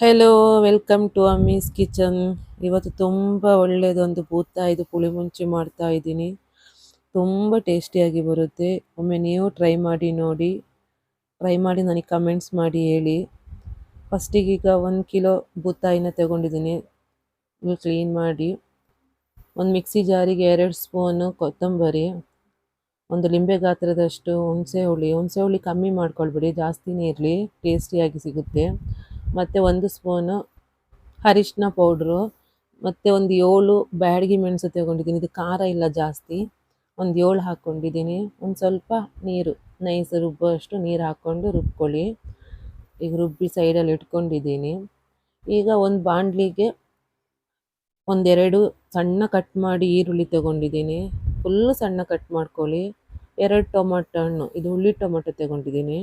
Hello welcome to Ammi's kitchen ಇವತ್ತು ತುಂಬ ಒಳ್ಳೆಯದೊಂದು ಪುಳಿ ಮುಂಚಿ ಮಾಡ್ತಾ ಇದ್ದೀನಿ. ತುಂಬ ಟೇಸ್ಟಿಯಾಗಿ ಬರುತ್ತೆ. ಒಮ್ಮೆ ನೀವು ಟ್ರೈ ಮಾಡಿ ನೋಡಿ. ಟ್ರೈ ಮಾಡಿ ನನಗೆ ಕಮೆಂಟ್ಸ್ ಮಾಡಿ ಹೇಳಿ. ಫಸ್ಟಿಗೆ ಈಗ ಒಂದು ಕಿಲೋ ಬೂತಾಯಿನ ತಗೊಂಡಿದ್ದೀನಿ. ಕ್ಲೀನ್ ಮಾಡಿ. ಒಂದು ಮಿಕ್ಸಿ ಜಾರಿಗೆ ಎರಡು ಸ್ಪೂನು ಕೊತ್ತಂಬರಿ. ಒಂದು ಲಿಂಬೆ ಗಾತ್ರದಷ್ಟು ಹುಣಸೆ ಹುಳಿ. ಹುಣಸೆ ಹುಳಿ ಕಮ್ಮಿ ಮಾಡ್ಕೊಳ್ಬೇಡಿ. ಜಾಸ್ತಿನೇ ಇರಲಿ. ಟೇಸ್ಟಿಯಾಗಿ ಸಿಗುತ್ತೆ. ಮತ್ತು ಒಂದು ಸ್ಪೂನು ಅರಿಶಿನ ಪೌಡ್ರು, ಮತ್ತು ಒಂದು ಏಳು ಬ್ಯಾಡಗಿ ಮೆಣಸು ತಗೊಂಡಿದ್ದೀನಿ. ಇದು ಖಾರ ಇಲ್ಲ ಜಾಸ್ತಿ. ಒಂದು ಏಳು ಹಾಕ್ಕೊಂಡಿದ್ದೀನಿ. ಒಂದು ಸ್ವಲ್ಪ ನೀರು, ನೈಸ್ ರುಬ್ಬುವಷ್ಟು ನೀರು ಹಾಕ್ಕೊಂಡು ರುಬ್ಕೊಳ್ಳಿ. ಈಗ ರುಬ್ಬಿ ಸೈಡಲ್ಲಿ ಇಟ್ಕೊಂಡಿದ್ದೀನಿ. ಈಗ ಒಂದು ಬಾಣಲಿಗೆ ಒಂದೆರಡು ಸಣ್ಣ ಕಟ್ ಮಾಡಿ ಈರುಳ್ಳಿ ತಗೊಂಡಿದ್ದೀನಿ. ಫುಲ್ಲು ಸಣ್ಣ ಕಟ್ ಮಾಡ್ಕೊಳ್ಳಿ. ಎರಡು ಟೊಮೊಟೊ ಹಣ್ಣು, ಇದು ಹುಳಿ ಟೊಮೊಟೊ ತಗೊಂಡಿದ್ದೀನಿ.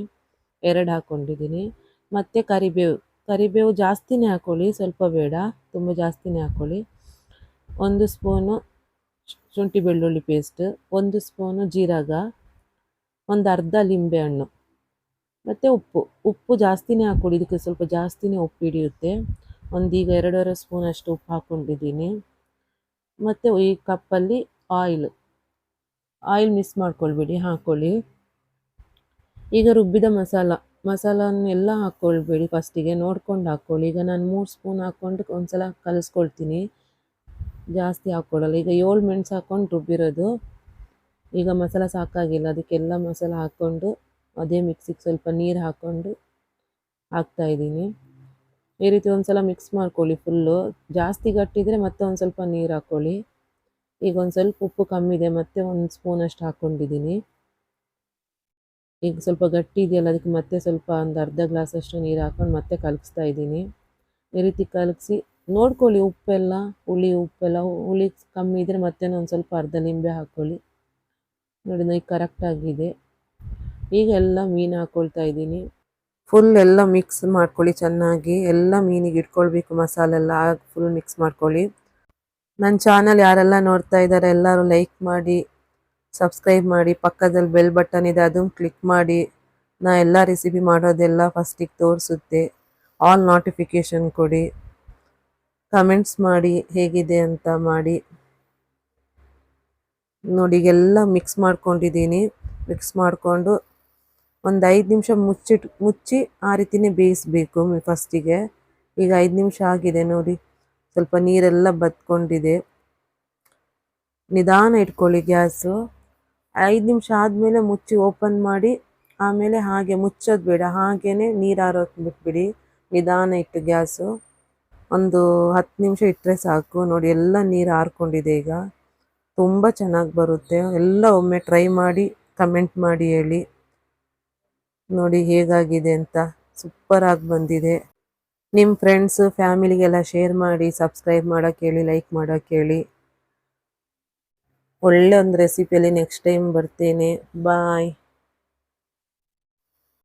ಎರಡು ಹಾಕ್ಕೊಂಡಿದ್ದೀನಿ. ಮತ್ತು ಕರಿಬೇವು ಕರಿಬೇವು ಜಾಸ್ತಿನೇ ಹಾಕ್ಕೊಳ್ಳಿ ಸ್ವಲ್ಪ ಬೇಡ, ತುಂಬ ಜಾಸ್ತಿನೇ ಹಾಕ್ಕೊಳ್ಳಿ ಒಂದು ಸ್ಪೂನು ಶುಂಠಿ ಬೆಳ್ಳುಳ್ಳಿ ಪೇಸ್ಟ್ ಒಂದು ಸ್ಪೂನು ಜೀರಾಗ, ಒಂದು ಅರ್ಧ ಲಿಂಬೆ ಹಣ್ಣು, ಮತ್ತು ಉಪ್ಪು. ಉಪ್ಪು ಜಾಸ್ತಿನೇ ಹಾಕ್ಕೊಳ್ಳಿ ಇದಕ್ಕೆ ಸ್ವಲ್ಪ ಜಾಸ್ತಿನೇ ಉಪ್ಪು ಹಿಡಿಯುತ್ತೆ. ಒಂದೀಗ ಎರಡೂವರೆ ಸ್ಪೂನ್ ಅಷ್ಟು ಉಪ್ಪು ಹಾಕ್ಕೊಂಡಿದ್ದೀನಿ ಮತ್ತು ಈ ಕಪ್ಪಲ್ಲಿ ಆಯಿಲ್ ಆಯಿಲ್ ಮಿಸ್ ಮಾಡ್ಕೊಳ್ಬೇಡಿ ಹಾಕ್ಕೊಳ್ಳಿ ಈಗ ರುಬ್ಬಿದ ಮಸಾಲ, ಮಸಾಲನ್ನೆಲ್ಲ ಹಾಕ್ಕೊಳ್ಬೇಡಿ ಫಸ್ಟಿಗೆ ನೋಡ್ಕೊಂಡು ಹಾಕ್ಕೊಳ್ಳಿ ಈಗ ನಾನು ಮೂರು ಸ್ಪೂನ್ ಹಾಕ್ಕೊಂಡು ಒಂದು ಸಲ ಕಲಿಸ್ಕೊಳ್ತೀನಿ. ಜಾಸ್ತಿ ಹಾಕ್ಕೊಳ್ಳಲ್ಲ ಈಗ ಏಳು ಮೆಣಸು ಹಾಕ್ಕೊಂಡು ರುಬ್ಬಿರೋದು. ಈಗ ಮಸಾಲ ಸಾಕಾಗಿಲ್ಲ. ಅದಕ್ಕೆಲ್ಲ ಮಸಾಲ ಹಾಕ್ಕೊಂಡು, ಅದೇ ಮಿಕ್ಸಿಗೆ ಸ್ವಲ್ಪ ನೀರು ಹಾಕ್ಕೊಂಡು ಹಾಕ್ತಾಯಿದ್ದೀನಿ ಈ ರೀತಿ ಒಂದು ಸಲ ಮಿಕ್ಸ್ ಮಾಡ್ಕೊಳ್ಳಿ ಫುಲ್ಲು ಜಾಸ್ತಿ ಗಟ್ಟಿದ್ರೆ ಮತ್ತೆ ಒಂದು ಸ್ವಲ್ಪ ನೀರು ಹಾಕ್ಕೊಳ್ಳಿ ಈಗ ಒಂದು ಸ್ವಲ್ಪ ಉಪ್ಪು ಕಮ್ಮಿದೆ ಮತ್ತೆ ಒಂದು ಸ್ಪೂನಷ್ಟು ಹಾಕ್ಕೊಂಡಿದ್ದೀನಿ ಈಗ ಸ್ವಲ್ಪ ಗಟ್ಟಿ ಇದೆಯಲ್ಲ, ಅದಕ್ಕೆ ಮತ್ತೆ ಸ್ವಲ್ಪ ಒಂದು ಅರ್ಧ ಗ್ಲಾಸಷ್ಟು ನೀರು ಹಾಕ್ಕೊಂಡು ಮತ್ತೆ ಕಲಗಿಸ್ತಾ ಇದ್ದೀನಿ. ಈ ರೀತಿ ಕಲಗಿಸಿ ನೋಡ್ಕೊಳ್ಳಿ ಉಪ್ಪೆಲ್ಲ, ಹುಳಿ ಉಪ್ಪೆಲ್ಲ, ಹುಳಿ ಕಮ್ಮಿ ಇದ್ದರೆ ಮತ್ತೆ ಒಂದು ಸ್ವಲ್ಪ ಅರ್ಧ ನಿಂಬೆ ಹಾಕ್ಕೊಳ್ಳಿ. ನೋಡಿ ಈಗ ಕರೆಕ್ಟಾಗಿದೆ ಈಗ ಎಲ್ಲ ಮೀನು ಹಾಕ್ಕೊಳ್ತಾ ಇದ್ದೀನಿ. ಫುಲ್ ಎಲ್ಲ ಮಿಕ್ಸ್ ಮಾಡ್ಕೊಳ್ಳಿ ಚೆನ್ನಾಗಿ. ಎಲ್ಲ ಮೀನಿಗೆ ಇಟ್ಕೊಳ್ಬೇಕು ಮಸಾಲೆ ಎಲ್ಲ ಫುಲ್ ಮಿಕ್ಸ್ ಮಾಡ್ಕೊಳ್ಳಿ. ನನ್ನ ಚಾನಲ್ ಯಾರೆಲ್ಲ ನೋಡ್ತಾ ಇದ್ದಾರೆ ಎಲ್ಲರೂ ಲೈಕ್ ಮಾಡಿ. ಸಬ್ಸ್ಕ್ರೈಬ್ ಮಾಡಿ, ಪಕ್ಕದಲ್ಲಿ ಬೆಲ್ ಬಟನ್ ಇದೆ, ಅದನ್ನು ಕ್ಲಿಕ್ ಮಾಡಿ. ನಾ ಎಲ್ಲ ರೆಸಿಪಿ ಮಾಡೋದೆಲ್ಲ ಫಸ್ಟಿಗೆ ತೋರಿಸುತ್ತೆ. ಆಲ್ ನೋಟಿಫಿಕೇಷನ್ ಕೊಡಿ. ಕಮೆಂಟ್ಸ್ ಮಾಡಿ, ಹೇಗಿದೆ ಅಂತ ಮಾಡಿ. ನೋಡಿ ಎಲ್ಲ ಮಿಕ್ಸ್ ಮಾಡ್ಕೊಂಡಿದ್ದೀನಿ. ಮಿಕ್ಸ್ ಮಾಡಿಕೊಂಡು ಒಂದು ಐದು ನಿಮಿಷ ಮುಚ್ಚಿಟ್, ಮುಚ್ಚಿ ಆ ರೀತಿಯೇ ಬೇಯಿಸಬೇಕು ಫಸ್ಟಿಗೆ ಈಗ ಐದು ನಿಮಿಷ ಆಗಿದೆ, ನೋಡಿ. ಸ್ವಲ್ಪ ನೀರೆಲ್ಲ ಬತ್ಕೊಂಡಿದೆ. ನಿಧಾನ ಇಟ್ಕೊಳ್ಳಿ ಗ್ಯಾಸು. ಐದು ನಿಮಿಷ ಆದಮೇಲೆ ಮುಚ್ಚಿ ಓಪನ್ ಮಾಡಿ, ಆಮೇಲೆ ಹಾಗೆ ಮುಚ್ಚೋದು ಬೇಡ. ಹಾಗೇ ನೀರು ಆರೋಕೆ ಬಿಟ್ಬಿಡಿ. ನಿಧಾನ ಇಟ್ಟು ಗ್ಯಾಸು. ಒಂದು ಹತ್ತು ನಿಮಿಷ ಇಟ್ಟರೆ ಸಾಕು. ನೋಡಿ, ಎಲ್ಲ ನೀರು ಹಾರ್ಕೊಂಡಿದೆ ಈಗ. ತುಂಬ ಚೆನ್ನಾಗಿ ಬರುತ್ತೆ. ಎಲ್ಲ ಒಮ್ಮೆ ಟ್ರೈ ಮಾಡಿ ಕಮೆಂಟ್ ಮಾಡಿ ಹೇಳಿ. ನೋಡಿ, ಹೇಗಾಗಿದೆ ಅಂತ. ಸೂಪರಾಗಿ ಬಂದಿದೆ. ನಿಮ್ಮ ಫ್ರೆಂಡ್ಸು ಫ್ಯಾಮಿಲಿಗೆಲ್ಲ ಶೇರ್ ಮಾಡಿ ಸಬ್ಸ್ಕ್ರೈಬ್ ಮಾಡೋಕ್ಕೆ ಹೇಳಿ ಲೈಕ್ ಮಾಡೋಕ್ಕೆ ಹೇಳಿ. ಒಳ್ಳೆ ಒಂದು ರೆಸಿಪಿಯಲ್ಲಿ ನೆಕ್ಸ್ಟ್ ಟೈಮ್ ಬರ್ತೇನೆ. ಬಾಯ್